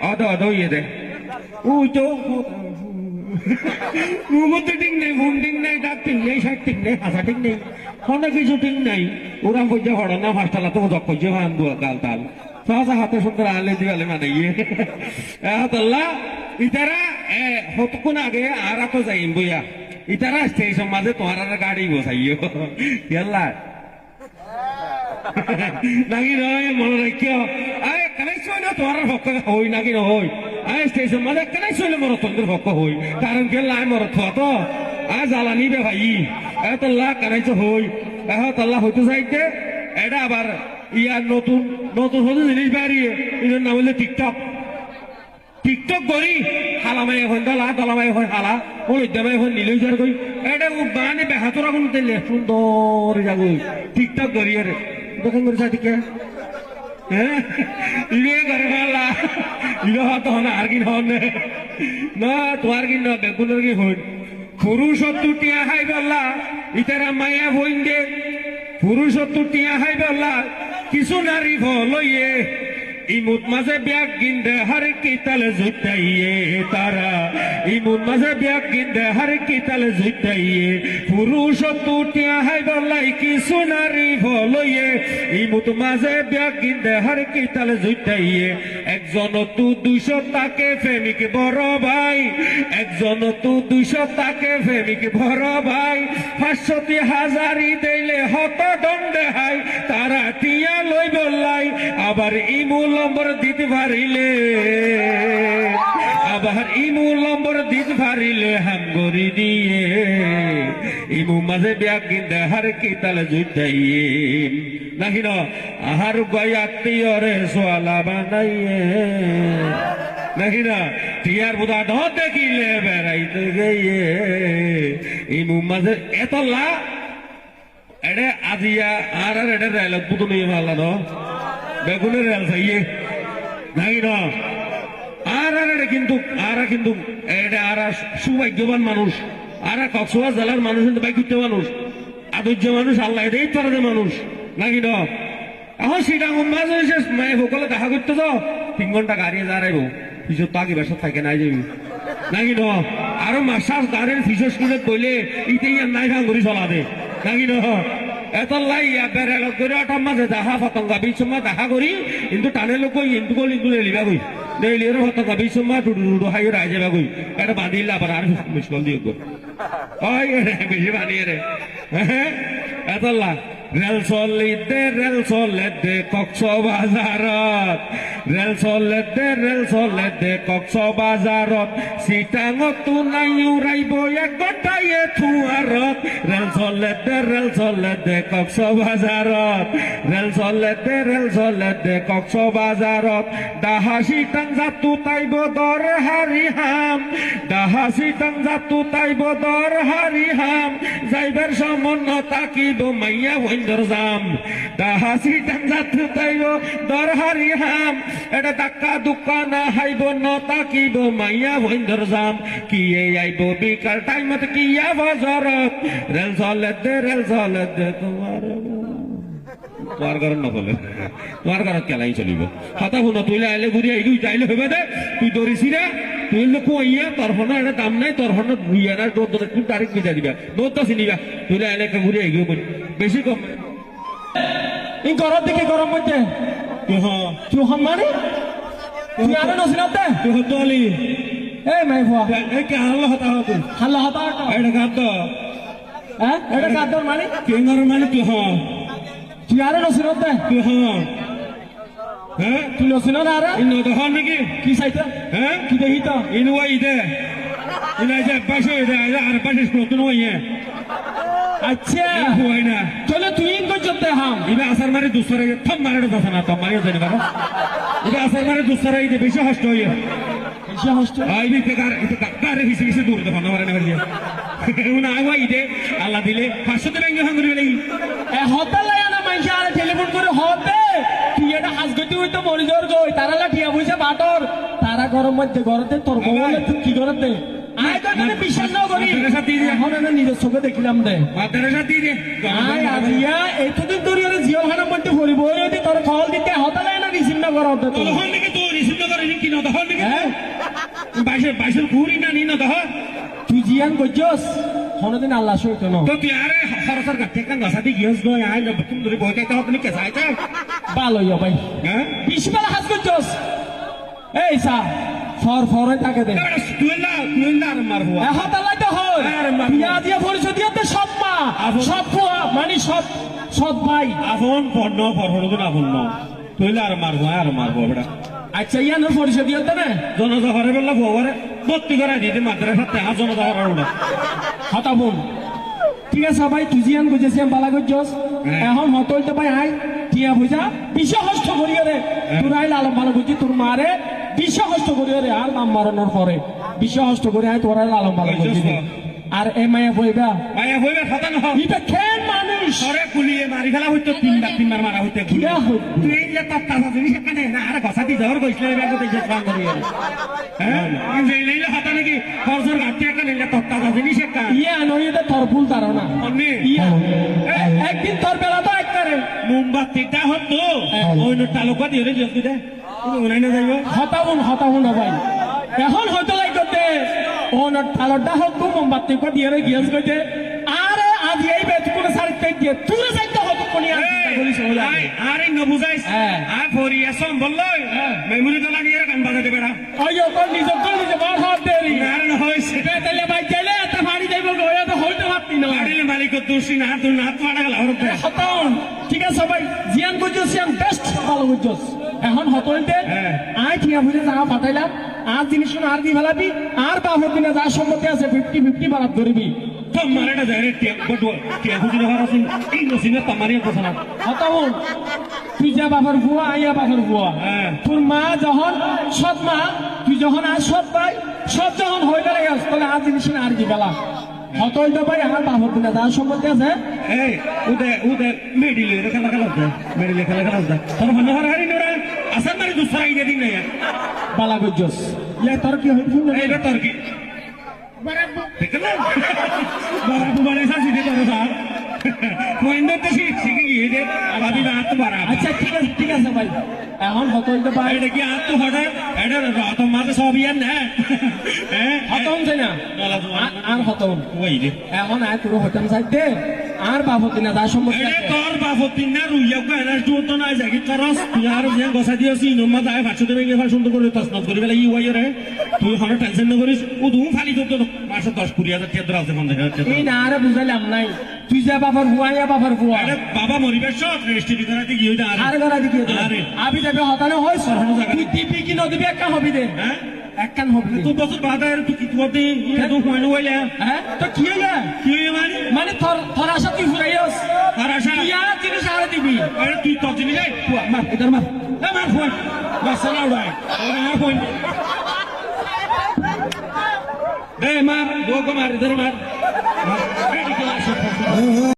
অদ অদ ইয়ে দে ওই তো মুগত ঠিক নেই ফোন ঠিক নেই ডাক ঠিক নেই শাক ঠিক নেই হাসা ঠিক নেই অনেক কিছু ঠিক নাই ওরা কইছে হড় না ফার্স্টালা তো দক্ষ কইছে ভান বুয়া গাল তাল সহসা হাতে সুন্দর আলে দিবালে মানে ইয়ে এহতল্লা ইতারা এ হতকুন আগে আর তো যাইম বইয়া ইতারা স্টেশন মাঝে তোমার আর গাড়ি বসাইও ইয়াল্লা নাকি নয় মনে রাখিও কানাই চলে তোমার ভক্ত হই নাকি নহই আরে স্টেশন মানে কানাই চলে মর তন্দ্র ভক্ত হই। কারণ কে লাই মর থা তো? আ জ্বালানি বে ভাই। এত লা কানাই হই। এহ তাল্লা হইতে চাইতে এটা আবার ইয়ার নতুন নতুন নতুন জিনিস বাড়িয়ে। এটার নাম হলো টিকটক। টিকটক করি। হালা হালামাই এখন দলা দলামাই এখন হালা। ওই দামাই এখন নীল যার কই। এটা মানে বেহাতর তেলে সুন্দর যাগই টিকটক করি আরে দেখেন করে সাথে ইয়ে করে ভালা ইয়ে হতো না আর কি নহনে না তোমার কি না বেগুনের কি হইন পুরুষত্ব টিয়া হাই বললা ইতারা মায়া হইন দে পুরুষত্ব টিয়া হাই বললা কিছু নারী লইয়ে ইমুত মাঝে ব্যাগ গিন্দে হর কি তালে জুটাইয়ে তারা? ইমুত মাঝে ব্যাগ গিন্দে হর কি তালে জুটাইয়ে পুরুষ তুটিয়া হাই বলাই কি সোনারি ভলইয়ে? ইমুত মাঝে ব্যাগ গিন্দে হর কি তালে জুটাইয়ে একজন তু দুইশো তাকে প্রেমিক বড় ভাই। একজন তু দুইশো তাকে প্রেমিক বড় ভাই। পাঁচশোটি হাজারি দিলে হত দণ্ডে হাই। তারা টিয়া লই। বললাই আবার ইমু নম্বর দিতে পারিলে। আবার ইমু নম্বর দিতে পারিলে হাঙ্গরি দিয়ে। ইমু মাঝে ব্যাগ কিনতে হার কি তালে জুটাইয়ে। নাকি ন আহার গয় আত্মীয় রে সোয়ালা বানাইয়ে। নাকি না টিয়ার বুধা ঢ দেখিলে বেড়াইতে গিয়ে ইমু মাঝে এত লা এডে আজিয়া আর আর এডে রেলত বুতো নিয়ে ভালো ন। বেগুনের রেল চাইয়ে নাকি ন আর আর কিন্তু আর কিন্তু, এটা আর সৌভাগ্যবান মানুষ। আর কক্সবাজার জেলার মানুষ কিন্তু ভাগ্যুত্য মানুষ। আদর্য মানুষ, আল্লাহ এটাই তারা মানুষ। নাকি ন এখন সেটা মাঝ হয়েছে মায়ে সকলে দেখা করতে তো তিন ঘণ্টা গাড়ি দাঁড়াইব পিছত তো আগে বেসা থাকে, নাই যাবি। নাকি ন আরও মাসাজ, গাড়ির ফিসস করে কইলে ইতেই আর নাই ভাঙ করে চলা দে। নাকি ন এত লাই বেড়ে করে ওটার মাঝে দাহা পতঙ্গা বিছমা দেখা করি কিন্তু টানে লোক কই কিন্তু কল কিন্তু নেলিবা কই নেলিয়ের পতঙ্গা বিছমা টুডু টুডু হাই রাই যাবা কই এটা বাঁধিলে আবার আর মুশকিল দিয়ে কই ওই রে বেশি বানিয়ে রে। হ্যাঁ এত লা। রেল চলিতে রেল চলেতে কক্স বাজারত রেল চলেতে রেল চলেতে কক্স বাজারত চিটাঙত নাই উৰাইব এক গটায়ে থুৱাৰত। ৰেল চলেতে ৰেল চলেতে কক্স বাজাৰত ৰেল চলেতে ৰেল চলেতে কক্স বাজাৰত দাহা চিটাং জাতু তাইব দৰ হাৰি হাম। দাহা চিটাং জাতু তাইব দৰ হাৰি হাম। যাইবার সমন্ন তাকিব মাইয়া বৈন্দর জাম। দাহা চিটাং জাতু তাইব দর হারি হাম। এটা দাক্কা দুক্কা না হাইব, ন তাকিব, মাইয়া বৈন্দর জাম। কিয়ে আইব বিকাল টাইমত, কিয়া বাজারত রেল চলে দে রেল চলে দে তোমার তোমার ঘর নকলে তোমার ঘরত কেলাই চলিব? হাতা শুনো, তুই আইলে ঘুরি আইলি হইবে দে। তুই দৌড়িছি না তুই লোক ইয়া তোর এটা দাম নাই তোর ফোন ভুইয়া না কোন তারিখ মিটা দিবা। নোট তো চিনিবা তুই আইলে ঘুরি আইগো বেশি কম। এই গরম দেখে গরম মধ্যে। তুই হ্যাঁ তুই হম মানে? তুই আরও নসিনাতে তুই হতো আলি। এই মাই ভুয়া। এই কে হাল্লা হতা হতো? হাল্লা হাতা এটা কাঁদ হ্যাঁ এটা কাদর মানে? কেঙ্গার মানে তুই হ্যাঁ তুই আরও নসিনাতে তুই হ্যাঁ হ্যাঁ তুই নসিনা না আরে ইন্ন তো হন নাকি কি চাইতা হ্যাঁ কি দেখি তো ইনুয়া ইদে ইনা যে পাশে ইদে আর পাশে নতুন হইয়ে আচ্ছা হুয়াই না চলে তুই ইনকো করতে হাম ইবে আসার মারে দুসরে থম মারে দছ না থম মারে জানি বাবা ইবে আসার মারে দুসরে ইদে বেশি হষ্ট হইয়ে বেশি হস্ত আই বি বেকার ইতে কারে হিসি হিসি দূর তো মারে না বাড়ি উনা আইবা ইদে আল্লাহ দিলে পাঁচশো ব্যাংকে হাঙ্গুরি লাগি এ হতা লায়া না মাইসা আরে টেলিফোন করে হতে এটা হাজ গতি হইতো মরি যাওয়ার তারা লা টিয়া পয়সা বাটর। তারা গরম মধ্যে গরতে তোর বউলে কি করতে আয় তো মানে বিশ্বাস না করি দিয়ে। এখন আমি নিজের চোখে দেখিলাম দে। মাদ্রাসা দিয়ে আয় আজিয়া এতদিন ধরে ওরে জিও খানার মধ্যে ফুরিব ওই যদি তোর কল দিতে হতা লায়া না রিসিভ না করা হতে তোর? তখন নাকি তো রিসিভ কি হ্যাঁ? বাইশের বাইশের ঘুরি না নি নদহ তুই জিয়ান করছস কোনদিন আল্লাহ সইতো না। তো তুই আরে খরচের গাঠে কান গাছাদি গিয়েছ গই। আই না তুমি ধরে বই খাইতে হবে কে চাইতে? ভালো ইয়া ভাই হ্যাঁ? বিশ বেলা হাজ করছস এই সা ফর ফরে তাকে দে। তুই না তুই না মারবো এখন তালাই তো হয় আরে মারবো। বিয়া দিয়া পরিচয় দিয়ে তো সব মা। সব ফুয়া মানে সব সব ভাই। আপন পর্ণ পরহর গুণ আপন ন তুই আর মারবো আর মারবো বেটা। আচ্ছা ইয়ানো পরিচয় দিয়ে তো না জনজহরে বেলা বউরে ভর্তি করা দিতে মাদ্রাসা সাথে হা জনজহরের উড়া হতা বোন ঠিক আছে ভাই তুই জিয়ান বুঝেছি বালা করছস হ্যাঁ। এখন হতই তো ভাই আই টিয়া বুঝা বিশ্ব হস্ত করিয়ে রে তোর আই লালন ভালো করছি তোর মারে বিশ্ব হস্ত করিয়ে রে আর নাম মারানোর পরে বিশ্ব হস্ত করে আই তোর লালন ভালো করছি। আর এ মায়া বইবা? মায়া হইবে কথা নহ এটা খেন মানুষ। সরে কুলিয়ে মারি ফেলা হইতো তিনবার তিনবার মারা হইতে কিয়া হইতো? তুই এই যে তত্তা জিনিস সেখানে না আরে দি যাওয়ার কইছিল এবার তো যে কাম করি আর হ্যাঁ। এই যে হাতা নাকি? খরচের ঘাটতি একটা নিলে তত্তা জিনিস একটা ইয়ে এটা তোর ভুল ধারণা অন্যে। ইয়া। একদিন তোর বেলা তো এক মোমবাতিটা হতো ওই তালুকা দিয়ে রে দে উনাই না যাইব হতাহুন হতাহুন ভাই এখন হয়তো লাই করতে ও না তালটা হোক মোমবাতি কো দিয়ে রে গিয়াস কইতে আরে আজ এই করে সারিতে দিয়ে তুই যাইতে হতো কোনি আর আরে হ্যাঁ। আ ফরিয়া সম বললই। মেমরি তো লাগিয়ে গান বাজাতে বেড়া আইও তো নিজে তো নিজে বার হাত দেরি আর না হইছে তাহলে ভাই চাইলে এত ফাড়ি যাইব গয়া তো হইতে পারতি না আড়িলে মালিক দোষী না তুই না পাড়া গেল হরতে ঠিক আছে ভাই জিয়ান করছস জিয়ান বেস্ট ভালো করছস এখন হতইতে হ্যাঁ। আয় ঠিক আছে যা পাঠাইলাম আর জিনিস আর দি ফেলাবি আর বাবুর দিনে যা সম্মতি আছে ফিফটি ফিফটি বারাত ধরবি মারেটা যায় রে আছে এই নসিনে তামারিয়া কথা না তুই যা বুয়া আইয়া বাবার বুয়া হ্যাঁ। তোর মা যখন সৎ মা তুই যখন আর সৎ ভাই সৎ যখন হয়ে গেলে তাহলে আর জিনিস আর কি বেলা তো ভাই আমার বাবার দিনে যা সম্মতি আছে। এই উদে উদে মেডিলে খেলা খেলা দে মেডিলে খেলা খেলা দে তোর মনে হর হারি নোরা আসান মারি দুসরা ইয়ে দিন। না বালা করছস ইয়া তোর কি হইছে এই রে তোর কি? ঠিক না বারাবু বারে সা সিধে তোর সা কোইন্দ তো শিখে গিয়ে দে আবাদি না তো আচ্ছা ঠিক আছে ঠিক আছে ভাই। এখন হতই তো ভাই এটা কি আর তো হঠাৎ? এটা রাত মাঝে সব ইয়ার না হ্যাঁ? হতন না? আর- আর হতন ওই রে। এখন আয় তোর হতন দে। আর যা সম্মতি এটা আছে। তোর বাপতি না রুইয়া কো এনার জুত না জাগি করস তুই আর যে গসা দিয়েছি নম্মা দায় ভাষা দেবে গিয়ে সুন্দর করে তসনস করি বেলা ই ওয়াই রে। তুই হন টেনশন না করিস ও তুমি খালি তো তোর মাসে দশ কুড়ি হাজার টাকা আছে পঞ্চাশ হাজার এই না আরে বুঝাইলাম নাই। তুই যা বাবার ইয়া বাবার আরে বাবা মরিবে সব রেজিস্ট্রি করাতে গিয়ে ওইটা আর আরে গড়া দিকে আরে। আবি যাবে হতানে হয় সরহানো জায়গা তুই দিবি কি নদিবি একটা হবি দে। হ্যাঁ? একখান হবি দে। তুই বছর বাদ আর তুই কি করতে তো হইনো হইলে। হ্যাঁ? তো কি হইলা? কি হইলে মানে? মানে তোর তোর আশা তুই ফুরাইস আর আশা তুই আর জিনিস আরে দিবি? আরে তুই তো জিনিস মার এটার মার। এ মার ফুয়া মাসালা উড়াই ওরা আর কই দে মার দো কো মার ইধর মার। 我 我